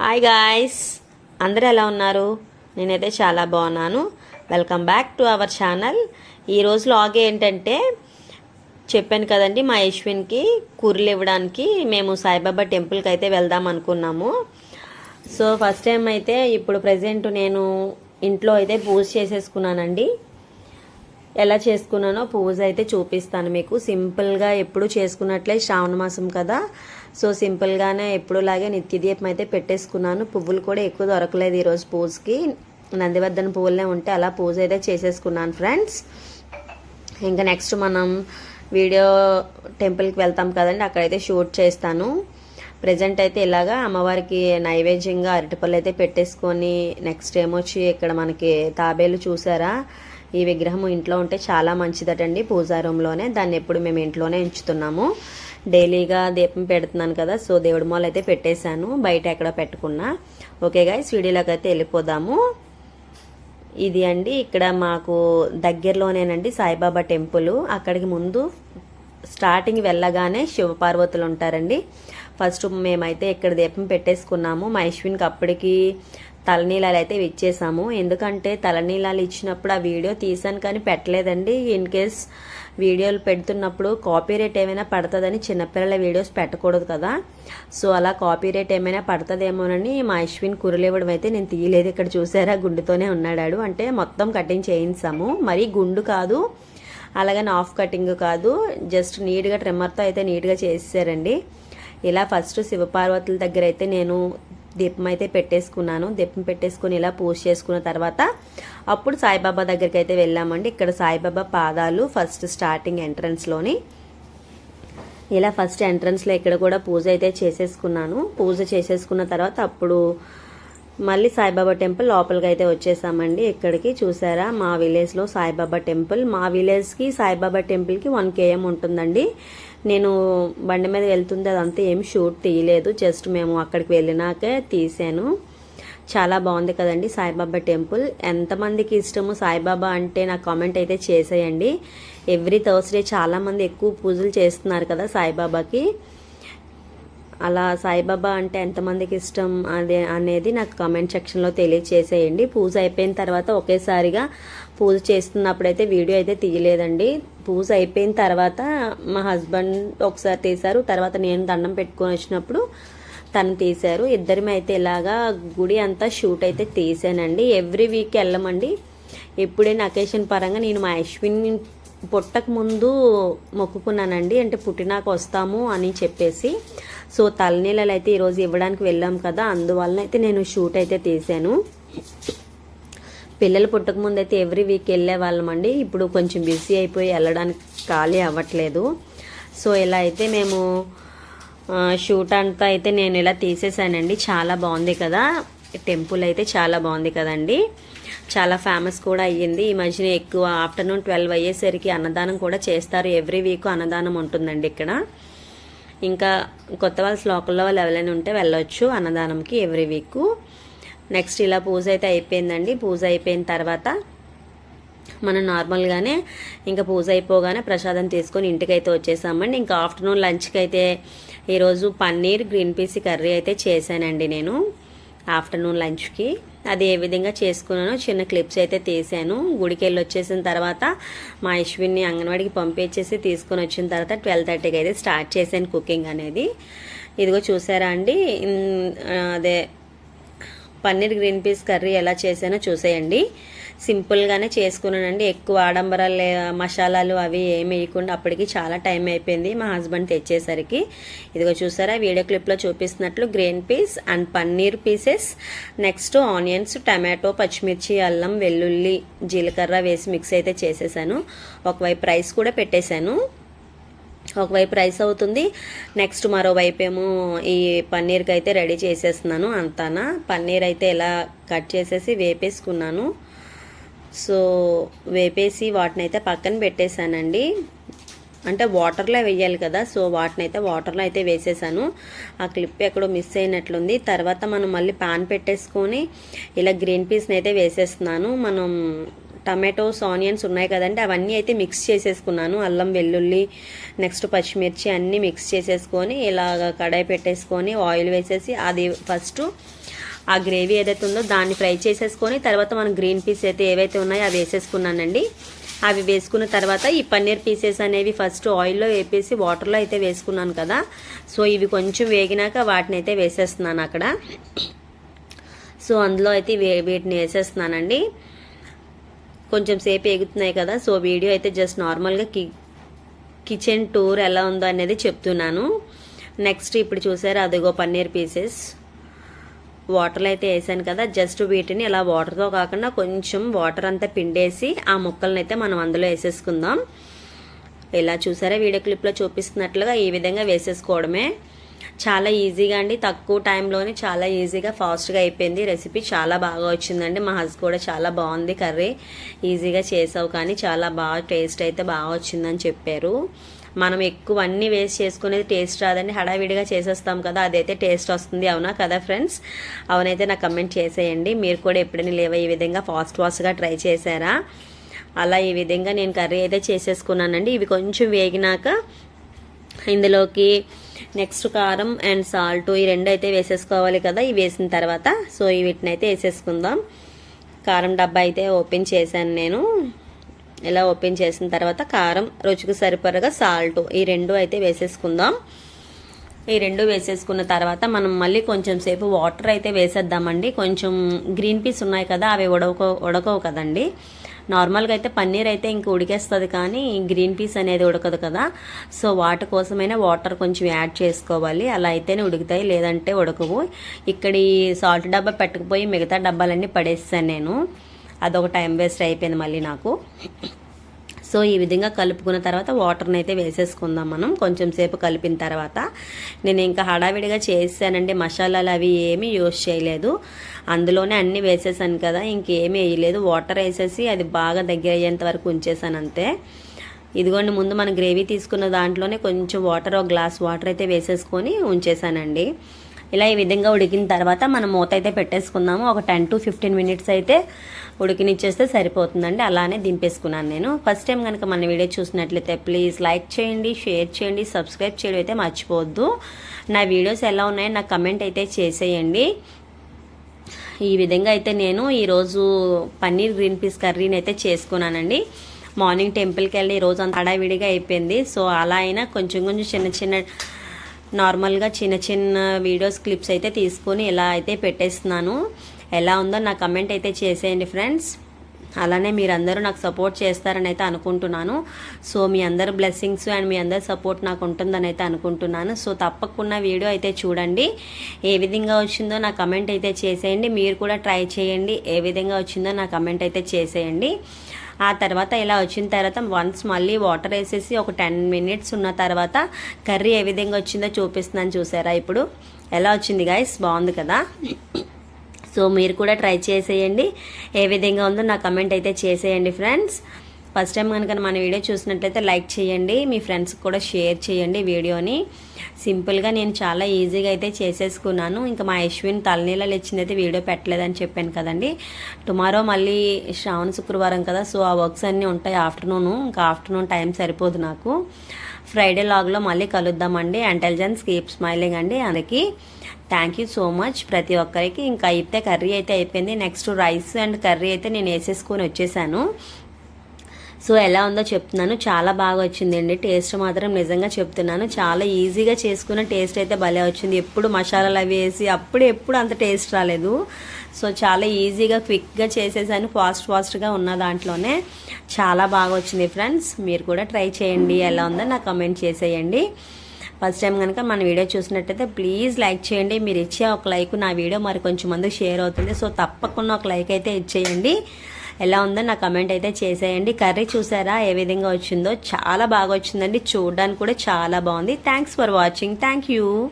Hi guys అందరూ ఎలా ఉన్నారు? నేనైతే చాలా బాగున్నాను. Welcome back to our channel ఈరోజు లాగ్ ఏంటంటే చెప్పాను కదండి మా యశ్విన్కి కూరలు ఇవ్వడానికి మేము సాయిబాబా టెంపుల్కి అయితే వెళ్దాం అనుకున్నాము. సో ఫస్ట్ టైం అయితే ఇప్పుడు ప్రజెంట్ నేను ఇంట్లో అయితే పూజ చేసేసుకున్నానండి. ఎలా చేసుకున్నానో పూజ అయితే చూపిస్తాను మీకు. సింపుల్గా ఎప్పుడు చేసుకున్నట్లే శ్రావణ మాసం కదా. సో సింపుల్గానే ఎప్పుడులాగే నిత్యదీపం అయితే పెట్టేసుకున్నాను. పువ్వులు కూడా ఎక్కువ దొరకలేదు ఈరోజు పూజకి. నందివర్ధన పువ్వులనే ఉంటే అలా పూజ అయితే చేసేసుకున్నాను ఫ్రెండ్స్. ఇంకా నెక్స్ట్ మనం వీడియో టెంపుల్కి వెళ్తాం కదండి అక్కడైతే షూట్ చేస్తాను. ప్రజెంట్ అయితే ఇలాగా అమ్మవారికి నైవేద్యంగా అరటిపళ్ళు అయితే పెట్టేసుకొని నెక్స్ట్ ఏమొచ్చి ఇక్కడ మనకి తాబేలు చూసారా? ఈ విగ్రహం ఇంట్లో ఉంటే చాలా మంచిదటండి పూజా రూమ్లోనే. దాన్ని ఎప్పుడు మేము ఇంట్లోనే ఉంచుతున్నాము. డైలీగా దీపం పెడుతున్నాను కదా సో దేవుడి మాల్ అయితే పెట్టేశాను బయట ఎక్కడ పెట్టుకున్నా. ఓకే గాయస్ వీడియోలోకి అయితే వెళ్ళిపోదాము. ఇది అండి ఇక్కడ మాకు దగ్గరలోనేనండి సాయిబాబా టెంపుల్. అక్కడికి ముందు స్టార్టింగ్ వెళ్ళగానే శివపార్వతులు ఉంటారండి. ఫస్ట్ మేమైతే ఇక్కడ దీపం పెట్టేసుకున్నాము. మా అశ్విన్కి అప్పటికి తలనీలాలు అయితే ఇచ్చేసాము ఎందుకంటే తలనీలాలు ఇచ్చినప్పుడు ఆ వీడియో తీసాను కానీ పెట్టలేదండి. ఇన్ కేస్ వీడియోలు పెడుతున్నప్పుడు కాపీ రేట్ ఏమైనా పడుతుందని చిన్నపిల్లల వీడియోస్ పెట్టకూడదు కదా. సో అలా కాపీ రేట్ ఏమైనా పడుతుందేమోనని మా అశ్విన్ కురులేవడం ఇవ్వడం అయితే నేను తీయలేదు. ఇక్కడ చూసారా? గుండుతోనే ఉన్నాడాడు. అంటే మొత్తం కటింగ్ చేయించాము. మరీ గుండు కాదు. అలాగని ఆఫ్ కటింగ్ కాదు. జస్ట్ నీట్గా ట్రిమ్మర్తో అయితే నీట్గా చేసేసారండి. ఇలా ఫస్ట్ శివపార్వతుల దగ్గర అయితే నేను దీపం అయితే పెట్టేసుకున్నాను. దీపం పెట్టేసుకుని ఇలా పూజ చేసుకున్న తర్వాత అప్పుడు సాయిబాబా దగ్గరికి అయితే వెళ్ళామండి. ఇక్కడ సాయిబాబా పాదాలు ఫస్ట్ స్టార్టింగ్ ఎంట్రన్స్లోని ఇలా ఫస్ట్ ఎంట్రన్స్లో ఇక్కడ కూడా పూజ అయితే చేసేసుకున్నాను. పూజ చేసేసుకున్న తర్వాత అప్పుడు మళ్ళీ సాయిబాబా టెంపుల్ లోపలికి అయితే వచ్చేసామండి. ఇక్కడికి చూసారా? మా విలేజ్లో సాయిబాబా టెంపుల్. మా విలేజ్కి సాయిబాబా టెంపుల్కి వన్ కేఎం ఉంటుందండి. నేను బండి మీద వెళ్తుంది అదంతా ఏం షూట్ తీయలేదు. జస్ట్ మేము అక్కడికి వెళ్ళినాకే తీసాను. చాలా బాగుంది కదండి సాయిబాబా టెంపుల్. ఎంతమందికి ఇష్టము సాయిబాబా అంటే నాకు కామెంట్ అయితే చేసేయండి. ఎవ్రీ థర్స్డే చాలామంది ఎక్కువ పూజలు చేస్తున్నారు కదా సాయిబాబాకి. అలా సాయిబాబా అంటే ఎంతమందికి ఇష్టం అదే అనేది నాకు కామెంట్ సెక్షన్లో తెలియచేసేయండి. పూజ అయిపోయిన తర్వాత ఒకేసారిగా పూజ చేస్తున్నప్పుడైతే వీడియో అయితే తీయలేదండి. పూజ అయిపోయిన తర్వాత మా హస్బెండ్ ఒకసారి తీశారు. తర్వాత నేను దండం పెట్టుకొని వచ్చినప్పుడు తను తీశారు. ఇద్దరిమి అయితే ఇలాగా గుడి అంతా షూట్ అయితే తీసానండి. Every week వెళ్ళమండి. ఎప్పుడైనా అకేషన్ పరంగా నేను మా అశ్విన్ పుట్టక ముందు మొక్కుకున్నానండి. అంటే పుట్టినాక వస్తాము అని చెప్పేసి సో తలనీళ్ళలు అయితే ఈరోజు ఇవ్వడానికి వెళ్ళాం కదా అందువలన అయితే నేను షూట్ అయితే తీసాను. పిల్లలు పుట్టక ముందు అయితే ఎవ్రీ వీక్ వెళ్ళే వాళ్ళమండి ఇప్పుడు కొంచెం బిజీ అయిపోయి వెళ్ళడానికి ఖాళీ అవ్వట్లేదు. సో ఇలా అయితే మేము షూట్ అంతా అయితే నేను ఇలా తీసేసానండి. చాలా బాగుంది కదా. టెంపుల్ అయితే చాలా బాగుంది కదండి. చాలా ఫేమస్ కూడా అయ్యింది. ఈ మధ్యన ఎక్కువ ఆఫ్టర్నూన్ ట్వెల్వ్ అయ్యేసరికి అన్నదానం కూడా చేస్తారు. ఎవ్రీ వీక్ అన్నదానం ఉంటుందండి ఇక్కడ. ఇంకా కొత్త వాళ్ళ లోకల్లో వాళ్ళు ఎవరైనా ఉంటే వెళ్ళొచ్చు అన్నదానంకి ఎవ్రీ వీక్. నెక్స్ట్ ఇలా పూజ అయితే అయిపోయిందండి. పూజ అయిపోయిన తర్వాత మనం నార్మల్గానే ఇంకా పూజ అయిపోగానే ప్రసాదం తీసుకొని ఇంటికి అయితే వచ్చేసామండి. ఇంకా ఆఫ్టర్నూన్ లంచ్కి అయితే ఈరోజు పన్నీర్ గ్రీన్ పీస్ కర్రీ అయితే చేశానండి నేను. ఆఫ్టర్నూన్ లంచ్కి అది ఏ విధంగా చేసుకున్నానో చిన్న క్లిప్స్ అయితే తీసాను గుడికి వెళ్ళి వచ్చేసిన తర్వాత మా అశ్విన్ని అంగన్వాడికి పంపించేసి తీసుకొని వచ్చిన తర్వాత ట్వెల్వ్ థర్టీకి అయితే స్టార్ట్ చేశాను కుకింగ్ అనేది. ఇదిగో చూసారా అండి? అదే పన్నీర్ గ్రీన్ పీస్ కర్రీ ఎలా చేశానో చూసేయండి. సింపుల్గానే చేసుకున్నానండి. ఎక్కువ ఆడంబరాలు మసాలాలు అవి ఏమి వేయకుండా అప్పటికి చాలా టైం అయిపోయింది మా హస్బెండ్ తెచ్చేసరికి. ఇదిగో చూసారా వీడియో క్లిప్లో చూపిస్తున్నట్లు green peas and paneer pieces. Next onions tomato పచ్చిమిర్చి అల్లం వెల్లుల్లి జీలకర్ర వేసి మిక్స్ అయితే చేసేసాను. ఒకవైపు రైస్ కూడా పెట్టేశాను. ఒకవైపు రైస్ అవుతుంది. నెక్స్ట్ మరోవైపు ఏమో ఈ పన్నీర్కి అయితే రెడీ చేసేస్తున్నాను అంతానా. పన్నీర్ అయితే ఎలా కట్ చేసేసి వేపేసుకున్నాను. సో వేపేసి వాటిని అయితే పక్కన పెట్టేశానండి. అంటే వాటర్లో వేయాలి కదా సో వాటిని అయితే వాటర్లో అయితే వేసేసాను. ఆ క్లిప్ ఎక్కడో మిస్ అయినట్లుంది. తర్వాత మనం మళ్ళీ పాన్ పెట్టేసుకొని ఇలా గ్రీన్ పీస్ని అయితే వేసేస్తున్నాను. మనం టమాటోస్ ఆనియన్స్ ఉన్నాయి కదండి అవన్నీ అయితే మిక్స్ చేసేసుకున్నాను. అల్లం వెల్లుల్లి నెక్స్ట్ పచ్చిమిర్చి అన్నీ మిక్స్ చేసేసుకొని ఇలాగ కడాయి పెట్టేసుకొని ఆయిల్ వేసేసి అది ఫస్ట్ ఆ గ్రేవీ ఏదైతే ఉందో దాన్ని ఫ్రై చేసేసుకొని తర్వాత మనం గ్రీన్ పీస్ అయితే ఏవైతే ఉన్నాయో అవి వేసేసుకున్నానండి. అవి వేసుకున్న తర్వాత ఈ పన్నీర్ పీసెస్ అనేవి ఫస్ట్ ఆయిల్లో వేపేసి వాటర్లో అయితే వేసుకున్నాను కదా. సో ఇవి కొంచెం వేగినాక వాటిని అయితే వేసేస్తున్నాను అక్కడ. సో అందులో అయితే వీటిని వేసేస్తున్నానండి. కొంచెం సేపు ఎగుతున్నాయి కదా. సో వీడియో అయితే జస్ట్ నార్మల్గా కి కిచెన్ టూర్ ఎలా ఉందో అనేది చెప్తున్నాను. నెక్స్ట్ ఇప్పుడు చూసారు అదిగో పన్నీర్ పీసెస్. వాటర్లో అయితే వేసాను కదా జస్ట్ వీటిని ఇలా వాటర్తో కాకుండా కొంచెం వాటర్ అంతా పిండేసి ఆ ముక్కలను అయితే మనం అందులో వేసేసుకుందాం. ఇలా చూసారా వీడియో క్లిప్లో చూపిస్తున్నట్లుగా ఈ విధంగా వేసేసుకోవడమే. చాలా ఈజీగా అండి తక్కువ టైంలోనే చాలా ఈజీగా ఫాస్ట్గా అయిపోయింది. రెసిపీ చాలా బాగా వచ్చిందండి మా హస్ కూడా చాలా బాగుంది కర్రీ. ఈజీగా చేసావు కానీ చాలా బాగా టేస్ట్ అయితే బాగా వచ్చిందని చెప్పారు. మనం ఎక్కువ అన్నీ వేస్ట్ చేసుకునేది టేస్ట్ రాదండి. హడావిడిగా చేసేస్తాం కదా అదైతే టేస్ట్ వస్తుంది. అవునా కదా ఫ్రెండ్స్ అవునైతే నాకు కమెంట్ చేసేయండి. మీరు కూడా ఎప్పుడైనా లేవా ఈ విధంగా ఫాస్ట్ ఫాస్ట్గా ట్రై చేశారా? అలా ఈ విధంగా నేను కర్రీ అయితే చేసేసుకున్నానండి. ఇవి కొంచెం వేగినాక ఇందులోకి నెక్స్ట్ కారం అండ్ సాల్ట్ ఈ రెండు అయితే వేసేసుకోవాలి కదా ఇవి వేసిన తర్వాత. సో వీటిని అయితే వేసేసుకుందాం. కారం డబ్బా అయితే ఓపెన్ చేశాను నేను. ఇలా ఓపెన్ చేసిన తర్వాత కారం రుచికి సరిపడగా సాల్ట్ ఈ రెండు అయితే వేసేసుకుందాం. ఈ రెండు వేసేసుకున్న తర్వాత మనం మళ్ళీ కొంచెం సేపు వాటర్ అయితే వేసేద్దామండి. కొంచెం గ్రీన్ పీస్ ఉన్నాయి కదా అవి ఉడకో ఉడకవు కదండి. నార్మల్గా అయితే పన్నీర్ అయితే ఇంక ఉడికేస్తుంది కానీ గ్రీన్ పీస్ అనేది ఉడకదు కదా. సో వాటి కోసమైనా వాటర్ కొంచెం యాడ్ చేసుకోవాలి. అలా అయితేనే ఉడుకుతాయి లేదంటే ఉడకవు. ఇక్కడ ఈ సాల్ట్ డబ్బా పెట్టుకుపోయి మిగతా డబ్బాలన్నీ పడేస్తాను నేను. అదొక టైం వేస్ట్ అయిపోయింది మళ్ళీ నాకు. సో ఈ విధంగా కలుపుకున్న తర్వాత వాటర్ని అయితే వేసేసుకుందాం మనం. కొంచెం సేపు కలిపిన తర్వాత నేను ఇంకా హడావిడిగా చేసానండి. మసాలాలు అవి ఏమీ యూజ్ చేయలేదు. అందులోనే అన్నీ వేసేసాను కదా ఇంకేమీ వేయలేదు. వాటర్ వేసేసి అది బాగా దగ్గర అయ్యేంత వరకు ఉంచేసాను అంతే. ఇదిగోండి ముందు మనం గ్రేవీ తీసుకున్న దాంట్లోనే కొంచెం వాటర్ ఒక గ్లాస్ వాటర్ అయితే వేసేసుకొని ఉంచేసానండి. ఇలా ఈ విధంగా ఉడికిన తర్వాత మనం మూత అయితే పెట్టేసుకుందాము. ఒక టెన్ టు ఫిఫ్టీన్ మినిట్స్ అయితే ఉడికినిచ్చేస్తే సరిపోతుందండి. అలానే దింపేసుకున్నాను నేను. ఫస్ట్ టైం కనుక మన వీడియో చూసినట్లయితే ప్లీజ్ లైక్ చేయండి షేర్ చేయండి సబ్స్క్రైబ్ చేయడం అయితే మర్చిపోవద్దు. నా వీడియోస్ ఎలా ఉన్నాయో నాకు కమెంట్ అయితే చేసేయండి. ఈ విధంగా అయితే నేను ఈరోజు పన్నీర్ గ్రీన్ పీస్ కర్రీని అయితే చేసుకున్నానండి. మార్నింగ్ టెంపుల్కి వెళ్ళి ఈరోజు అంత హడావిడిగా అయిపోయింది. సో అలా అయినా కొంచెం కొంచెం చిన్న చిన్న నార్మల్గా చిన్న చిన్న వీడియోస్ క్లిప్స్ అయితే తీసుకొని ఇలా అయితే పెట్టేస్తున్నాను. ఎలా ఉందో నా కమెంట్ అయితే చేసేయండి ఫ్రెండ్స్ అలానే మీరందరూ నాకు సపోర్ట్ చేస్తారని అయితే అనుకుంటున్నాను. సో మీ అందరు బ్లెస్సింగ్స్ అండ్ మీ అందరి సపోర్ట్ నాకు ఉంటుందని అయితే అనుకుంటున్నాను. సో తప్పకుండా వీడియో అయితే చూడండి. ఏ విధంగా వచ్చిందో నా కమెంట్ అయితే చేసేయండి. మీరు కూడా ట్రై చేయండి. ఏ విధంగా వచ్చిందో నా కమెంట్ అయితే చేసేయండి. ఆ తర్వాత ఇలా వచ్చిన తర్వాత వన్స్ మళ్ళీ వాటర్ వేసేసి ఒక టెన్ మినిట్స్ ఉన్న తర్వాత కర్రీ ఏ విధంగా వచ్చిందో చూపిస్తున్నాను చూసారా ఇప్పుడు. ఎలా వచ్చింది గాయస్ బాగుంది కదా? సో మీరు కూడా ట్రై చేసేయండి. ఏ విధంగా ఉందో నా కమెంట్ అయితే చేసేయండి ఫ్రెండ్స్ ఫస్ట్ టైం కనుక మన వీడియో చూసినట్లయితే లైక్ చేయండి మీ ఫ్రెండ్స్కి కూడా షేర్ చేయండి వీడియోని. సింపుల్గా నేను చాలా ఈజీగా అయితే చేసేసుకున్నాను. ఇంకా మా యశ్విన్ తలనీళ్ళలు ఇచ్చిందైతే వీడియో పెట్టలేదని చెప్పాను కదండి. టుమారో మళ్ళీ శ్రావణ శుక్రవారం కదా సో ఆ వర్క్స్ అన్నీ ఉంటాయి ఆఫ్టర్నూన్. ఇంకా ఆఫ్టర్నూన్ టైం సరిపోదు నాకు. ఫ్రైడే లాగ్లో మళ్ళీ కలుద్దామండి. ఇంటెలిజెన్స్ కీప్ స్మైలింగ్ అండి అందుకే థ్యాంక్ యూ సో మచ్ ప్రతి ఒక్కరికి. ఇంకా అయితే కర్రీ అయితే అయిపోయింది. నెక్స్ట్ రైస్ అండ్ కర్రీ అయితే నేను వేసేసుకొని వచ్చేసాను. సో ఎలా ఉందో చెప్తున్నాను. చాలా బాగా వచ్చిందండి. టేస్ట్ మాత్రం నిజంగా చెప్తున్నాను. చాలా ఈజీగా చేసుకున్న టేస్ట్ అయితే భలే వచ్చింది. ఎప్పుడు మసాలాలు అవి వేసి అప్పుడు ఎప్పుడు అంత టేస్ట్ రాలేదు. సో చాలా ఈజీగా క్విక్గా చేసేసాను. ఫాస్ట్ ఫాస్ట్గా ఉన్న దాంట్లోనే చాలా బాగా వచ్చింది ఫ్రెండ్స్. మీరు కూడా ట్రై చేయండి. ఎలా ఉందో నాకు కమెంట్ చేసేయండి. ఫస్ట్ టైం కనుక మన వీడియో చూసినట్టయితే ప్లీజ్ లైక్ చేయండి. మీరు ఇచ్చే ఒక లైక్ నా వీడియో మరి కొంచెం మంది షేర్ అవుతుంది. సో తప్పకుండా ఒక లైక్ అయితే ఇచ్చేయండి. ఎలా ఉందో నా కమెంట్ అయితే చేసేయండి. కర్రీ చూసారా? ఏ విధంగా వచ్చిందో? చాలా బాగా వచ్చిందండి. చూడడానికి కూడా చాలా బాగుంది. Thanks for watching thank you